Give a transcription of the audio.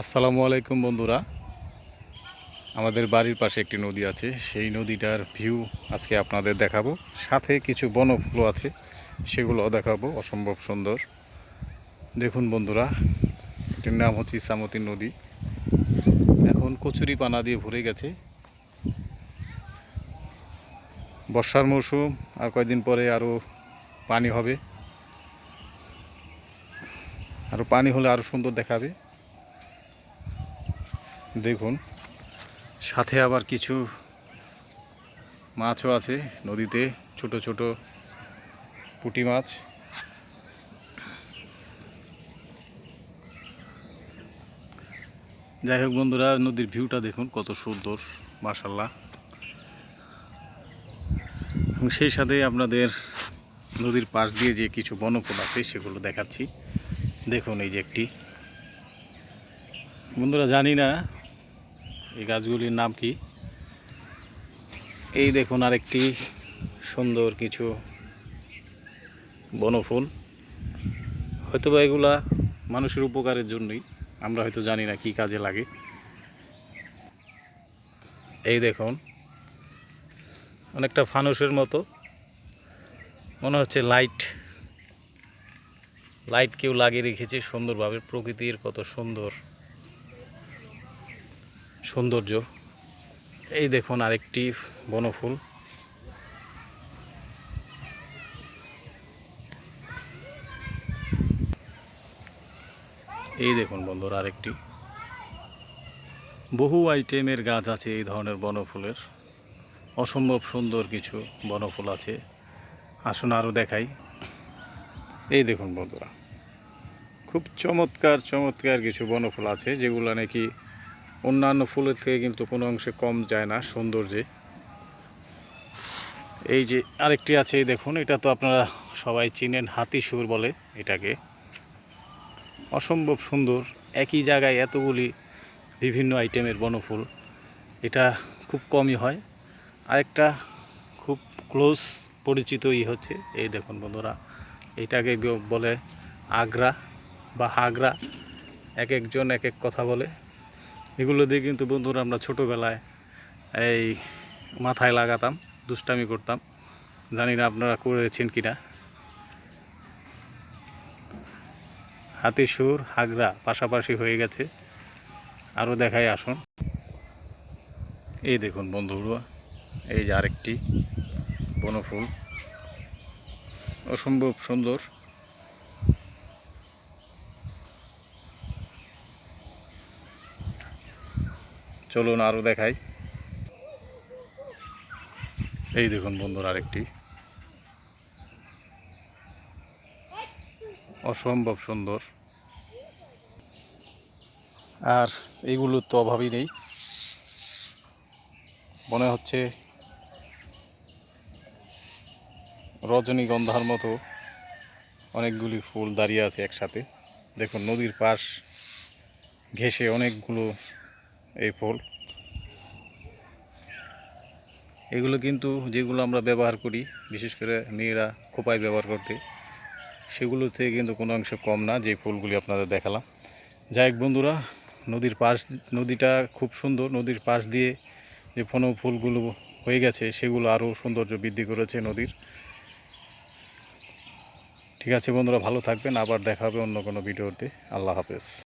আসসালামু আলাইকুম বন্ধুরা। আমাদের বাড়ির পাশে একটি নদী আছে। সেই নদীটার ভিউ আজকে আপনাদের দেখাবো। সাথে কিছু বনফুল আছে। সেগুলোও দেখাবো। অসম্ভব সুন্দর। দেখুন বন্ধুরা, এটির নাম হচ্ছে ইসামতি নদী। এখন কচুরি পানা দিয়ে ভরে গেছে। বর্ষার মৌসুম, আর কয়েকদিন পরে আরও পানি হবে। আরও পানি হলে আরও সুন্দর দেখাবে। দেখুন, সাথে আবার কিছু মাছও আছে নদীতে, ছোট ছোট পুঁটি মাছ। যাই হোক বন্ধুরা, নদীর ভিউটা দেখুন, কত সুন্দর মাশাল্লাহ এবং সেই সাথে আপনাদের নদীর পাশ দিয়ে যে কিছু বনফুল আছে, সেগুলো দেখাচ্ছি। দেখুন এই যে একটি। বন্ধুরা, জানি না এই গাছগুলির নাম কি? এই দেখুন আরেকটি সুন্দর কিছু বনফুল। হয়তো বা এগুলা মানুষের উপকারের জন্যই, আমরা হয়তো জানি না কি কাজে লাগে। এই দেখুন, অনেকটা ফানুসের মতো। মনে হচ্ছে লাইট লাইট কেউ লাগিয়ে রেখেছে সুন্দরভাবে। প্রকৃতির কত সুন্দর। সৌন্দর্য। এই দেখুন আরেকটি বনফুল। এই দেখুন বন্ধুরা আরেকটি। বহু আইটেমের গাছ আছে এই ধরনের বনফুলের। অসম্ভব সুন্দর কিছু বনফুল আছে। আসুন আরও দেখাই। এই দেখুন বন্ধুরা। খুব চমৎকার চমৎকার কিছু বনফুল আছে যেগুলো নাকি অন্যান্য ফুলের থেকে কিন্তু কোনো অংশে কম যায় না সৌন্দর্যে। এই যে আরেকটি আছে দেখুন, এটা তো আপনারা সবাই চিনেন, হাতি সুর বলে এটাকে। অসম্ভব সুন্দর, একই জায়গায় এতগুলি বিভিন্ন আইটেমের বনফুল। এটা খুব কমই হয়। আরেকটা খুব ক্লোজ পরিচিত ই হচ্ছে, এই দেখুন বন্ধুরা, এটাকে বলে আগ্রা বা হাগরা। এক একজন এক এক কথা বলে। এগুলো দিয়ে কিন্তু বন্ধুরা আমরা ছোটোবেলায় এই মাথায় লাগাতাম, দুষ্টামি করতাম। জানি না আপনারা করেছেন কি না হাতি সুর হাগরা পাশাপাশি হয়ে গেছে। আরও দেখাই আসুন। এই দেখুন বন্ধুরা, এই যে আরেকটি বনফুল। অসম্ভব সুন্দর। চলুন আরও দেখাই। এই দেখুন বন্ধুরা আরেকটি। অসম্ভব সুন্দর। আর এগুলোর তো অভাবই নেই। মনে হচ্ছে রজনীগন্ধার মতো অনেকগুলি ফুল দাঁড়িয়ে আছে একসাথে। দেখুন নদীর পাশ ঘেঁষে অনেকগুলো এই ফুল। এগুলো কিন্তু যেগুলো আমরা ব্যবহার করি, বিশেষ করে মেয়েরা খোপায় ব্যবহার করতে, সেগুলো থেকে কিন্তু কোনো অংশ কম না, যে ফুলগুলি আপনাদের দেখালাম। যাই হোক বন্ধুরা, নদীর পাশ, নদীটা খুব সুন্দর। নদীর পাশ দিয়ে যে ফোন ফুলগুলো হয়ে গেছে, সেগুলো আরও সৌন্দর্য বৃদ্ধি করেছে নদীর। ঠিক আছে বন্ধুরা, ভালো থাকবেন। আবার দেখা হবে অন্য কোনো ভিডিওতে। আল্লাহ হাফেজ।